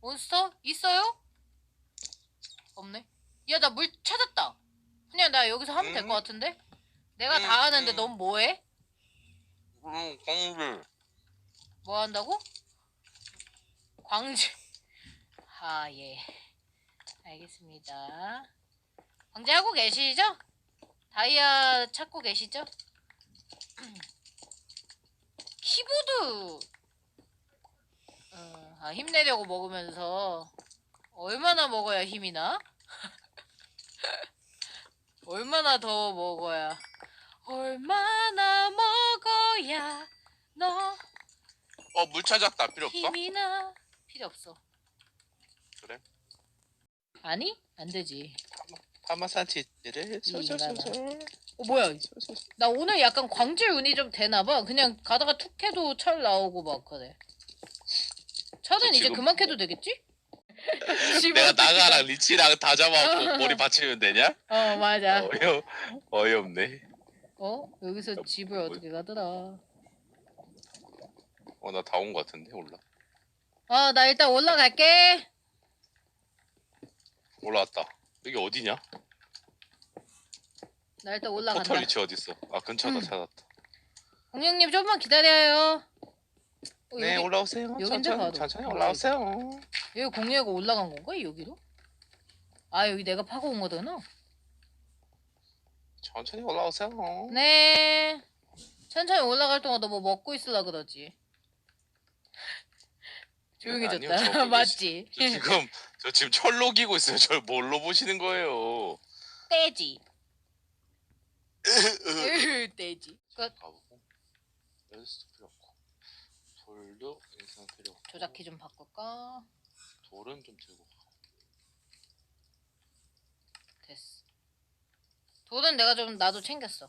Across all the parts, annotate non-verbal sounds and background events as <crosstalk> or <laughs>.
몬스터 있어요? 없네. 야 나 물 찾았다. 그냥 나 여기서 하면 될 음. 것 같은데? 내가 음, 다 하는데 음. 넌 뭐해? 음, 공들. 뭐 한다고? 광주. <laughs> 아, 예. 알겠습니다. 광주하고 계시죠? 다이아 찾고 계시죠? <clears throat> 키보드. 어, 아, 힘내려고 먹으면서 얼마나 먹어야 힘이 나? <laughs> 얼마나 더 먹어야 얼마나 먹어야 너 어, 물 찾았다. 필요 없어? 힘이 나 필요 없어. 그래? 아니? 안 되지. 파마산티를 솔솔솔솔. 어 뭐야? 나 오늘 약간 광질 운이 좀 되나 봐. 그냥 가다가 툭 해도 철 나오고 막 그래. 저 이제 지금 그만 캐도 되겠지? <laughs> 내가 나가랑 리치랑 다 잡아갖고 <laughs> 머리 받치면 되냐? 어 맞아. 어이없, 어이없네. 어 여기서 집을 어떻게 가더라? 어, 나 다 온 것 같은데, 올라. 어나 일단 올라갈게. 올라왔다. 여기 어디냐? 나 일단 올라간다. 포털 위치 어딨어? 아, 근처다 음. 찾았다. 공룡님 좀만 기다려요. 어, 네, 여기, 올라오세요. 여긴데, 천천히. 천천히 어, 올라오세요. 여기 공룡이가 올라간 건가 여기로? 아 여기 내가 파고 온 거구나. 천천히 올라오세요. 네. 천천히 올라갈 동안 너 뭐 먹고 있으려 그러지. <laughs> 조용해졌다. 저 <laughs> 맞지? 저 지금, 저 지금 철로 기고 있어요. 절 뭘로 보시는 거예요? 떼지. <laughs> 떼지. 끝. 가보고. 없고. 돌도 필요 없고. 조작키 좀 바꿀까? 돌은 좀 들고 가. 됐어. 돌은 내가 좀 나도 챙겼어.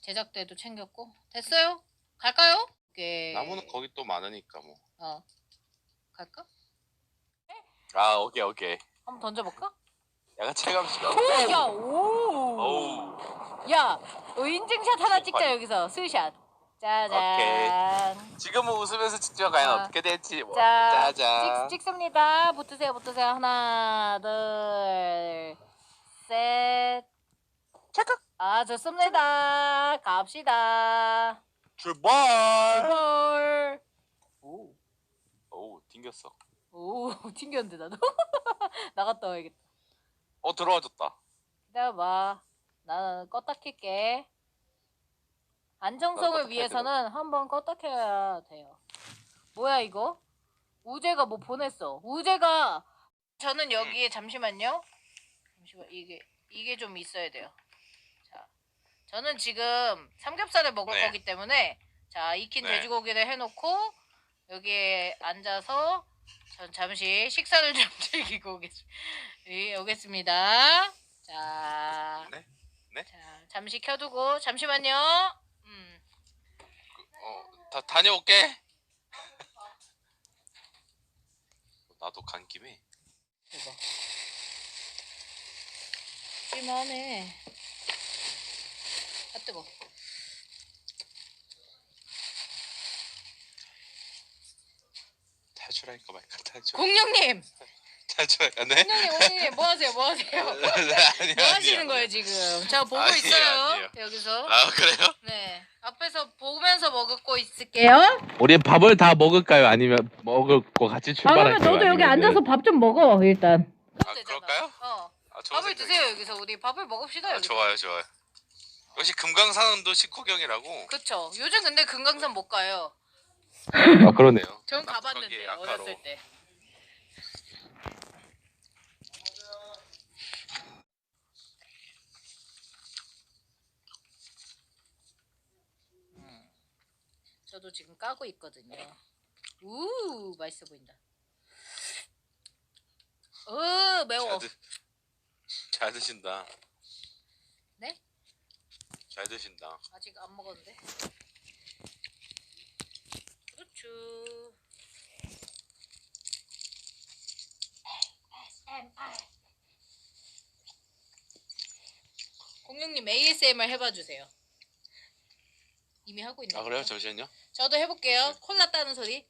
제작대도 챙겼고. 됐어요? 갈까요? 오케이. 나무는 거기 또 많으니까 뭐. 어. 갈까? 아, 오케이, 오케이. 한번 던져볼까? 약간 체감 시간. 오, 야, 오. 어우. 야, 어, 인증샷 하나 찍자 여기서 스샷. 짜잔. 지금은 웃으면서 찍죠. 과연 아. 어떻게 될지. 뭐. 자, 짜잔. 찍, 찍습니다. 붙으세요, 붙으세요. 하나, 둘, 셋. 찰칵. 아, 좋습니다. 갑시다. 출발. 헐. 오, 오, 튕겼어. 오, <laughs> 튕겼는데 나도. <laughs> 나갔다 와야겠다. 어, 들어와줬다. 기다려봐. 나는 껐다 킬게. 안정성을 위해서는 한번 껐다 켜야 돼요. 뭐야 이거? 우재가 뭐 보냈어. 우재가 저는 여기에 잠시만요. 잠시만 이게 이게 좀 있어야 돼요. 자, 저는 지금 삼겹살을 먹을 네. 거기 때문에 자 익힌 네. 돼지고기를 해놓고 여기에 앉아서 전 잠시 식사를 좀 <laughs> 즐기고 오겠, 예, 오겠습니다. 자, 네? 네? 자 잠시 켜두고 잠시만요. 음. 어, 다 다녀올게. <laughs> 나도 간 김에. 이거. 심하네. 아 뜨거. 탈출할까 말까 탈출. 공룡님, <laughs> 탈출할까 네? 공룡님, 공룡님, 뭐 하세요? 뭐 하세요? <laughs> 아니요, 뭐 하시는 거예요 지금? 제가 보고 아니에요, 있어요. 아니에요. 여기서. 아 그래요? 네, 앞에서 보면서 먹고 있을게요. 우리 밥을 다 먹을까요? 아니면 먹을 거 같이 아 출발할까요? 그러면 너도 여기 아니면은- 앉아서 밥 좀 먹어 일단. 아, 그럴까요? 어. 아, 좋은 밥을 생각이에요. 드세요 여기서 우리 밥을 먹읍시다 아, 여기서. 좋아요, 좋아요. 역시 금강산도 식후경이라고. 그쵸. 요즘 근데 금강산 못 가요. 아 그러네요. 전나 가봤는데 아까로. 어렸을 때. 저도 지금 까고 있거든요. 우 맛있어 보인다. 으 매워. 잘, 드, 잘 드신다. 네? 잘 드신다. 아직 안 먹었는데. 그렇죠. 공룡님 ASMR 해봐 주세요. 이미 하고 있는 아 그래요? 잠시만요. 저도 해볼게요. 콜라 따는 소리.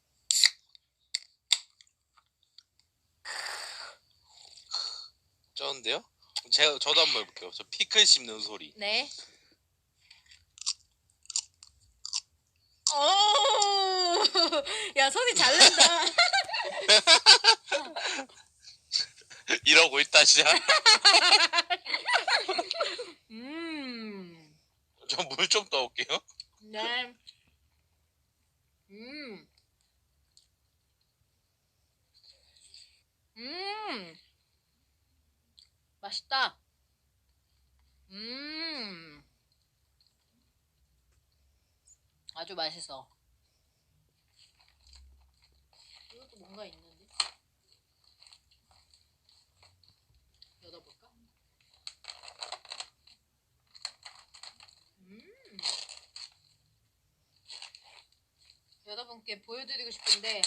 쩐데요? 제가 저도 한번 해볼게요. 저 피클 씹는 소리. 네. 오, 어! <laughs> 야 소리 잘 낸다. <laughs> 이러고 있다 시작. <laughs> 음, 저 물 좀 떠올게요. 네. 음, 음, 맛있다. 음, 아주 맛있어. 이것도 뭔가 있는데. 열어볼까? 음. 여러분께 보여드리고 싶은데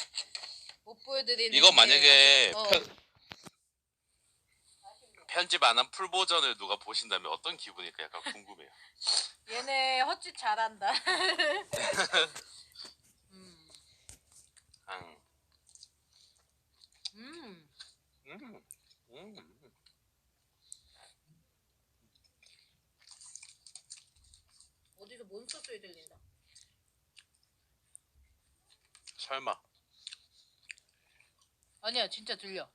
못 보여드리는. 이거 게 만약에 어. 편, 편집 안 한 풀 버전을 누가 보신다면 어떤 기분일까 약간 궁금해요. <laughs> 얘네 헛짓 잘한다. <laughs> 음, 음. 음, 음. 음. 어디서 몬스터 소리 들린다. 설마. 아니야, 진짜 들려.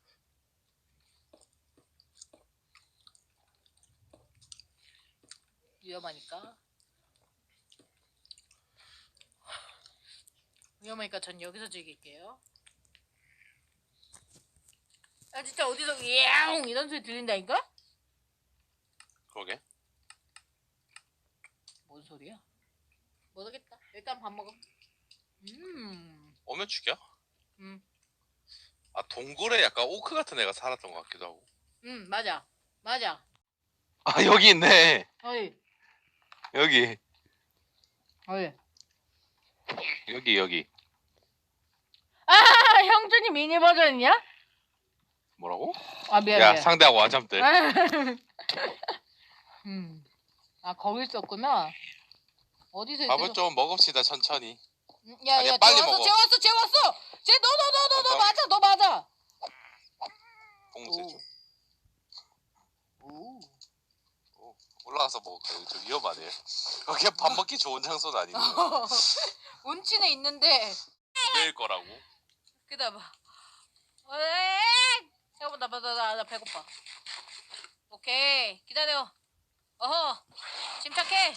위험하니까. 위험하니까 전 여기서 즐길게요. 아 진짜 어디서 야옹 이런 소리 들린다니까? 그러게. 뭔 소리야? 모르겠다. 일단 밥 먹어. 음, 오면 죽여? 음, 아 동굴에 약간 오크 같은 애가 살았던 것 같기도 하고. 음, 맞아, 맞아. 아 여기 있네. 어이, 여기 어이. 여기 여기. 아, 형준이 미니 버전이냐? 뭐라고? 아 미안 야 미안. 상대하고 아잠들. <laughs> 음. 아 거기 있었구나. 어디서 밥을 있어? 좀 먹읍시다 천천히. 야야 아니야, 쟤 빨리 왔어 먹어. 쟤 왔어 쟤 왔어. 쟤너 너 너 너 너 어떤? 맞아 너 맞아. 공세 좀. 오. 올라가서 먹을까요? 좀 위험하네. <laughs> 거기 밥 먹기 좋은 장소는 아니고 <laughs> 운치는 있는데 매일 거라고. 기다려봐. 에이! 잠깐만 나, 나, 나, 나 배고파. 오케이 기다려. 어허 침착해.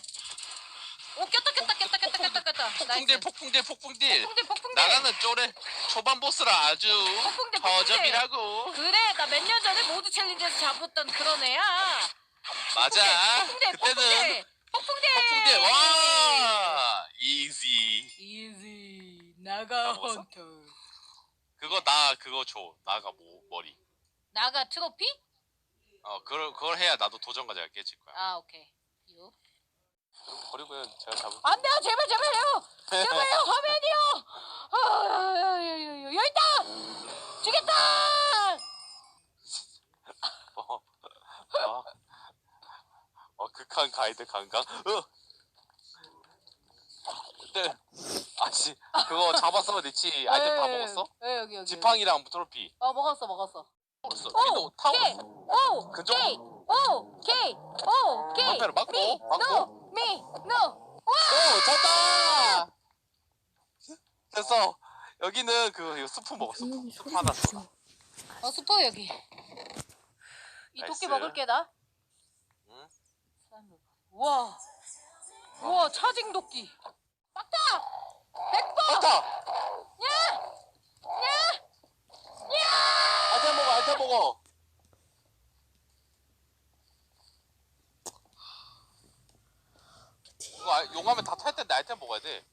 오 꼈다 꼈다 꼈다 꼈다 꼈다 꼈다. 폭풍딜 폭풍딜 폭풍딜. 폭풍대 폭풍대. 나가는 쪼레 초반 보스라 아주 폭풍대. 허접이라고. 그래 나 몇 년 전에 모두 챌린지에서 잡았던 그런 애야. 맞아. 폭풍대 그때는 폭풍대. 폭풍딜 와 이지. 이지 나가 먹었어? 헌터. 그거 나 그거 줘. 나가 뭐 머리. 나가 트로피? 어 그걸 그걸 해야 나도 도전 과제가 깨질 거야. 아 오케이. 요. 그리고 제가 잡을. 안 돼요 제발 제발요 제발요 화면이요. 아, 여기 있다. 죽겠다. 어, 어, 어 극한 가이드 강강. 어. 네. 아씨 그거 잡았어 리치 아이템 다 먹었어? 네 여기 여기. 지팡이랑 트로피 어 먹었어 먹었어. 먹었어. 오, 이거 타고 오케이. 오? 오케이 오케이 오케이. 방패로 막고, 미 막고. 노. 오 졌다. 됐어. 여기는 그 이거 스프 먹었어. 스프 하나 줘. 어 스포 여기. 이 나이스. 도끼 먹을게 나. 응? 우와. 우와 차징 도끼. 빡다. 백번. 맞다. 야. 야. 아이템 먹어 아이템 먹어. 용하면 다 탈 텐데 아이템 먹어야 돼.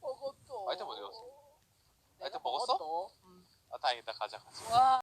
먹었어. 아이템 어디 갔어? 아이템 먹었어? 음. 아 다행이다 가자 가자. 와.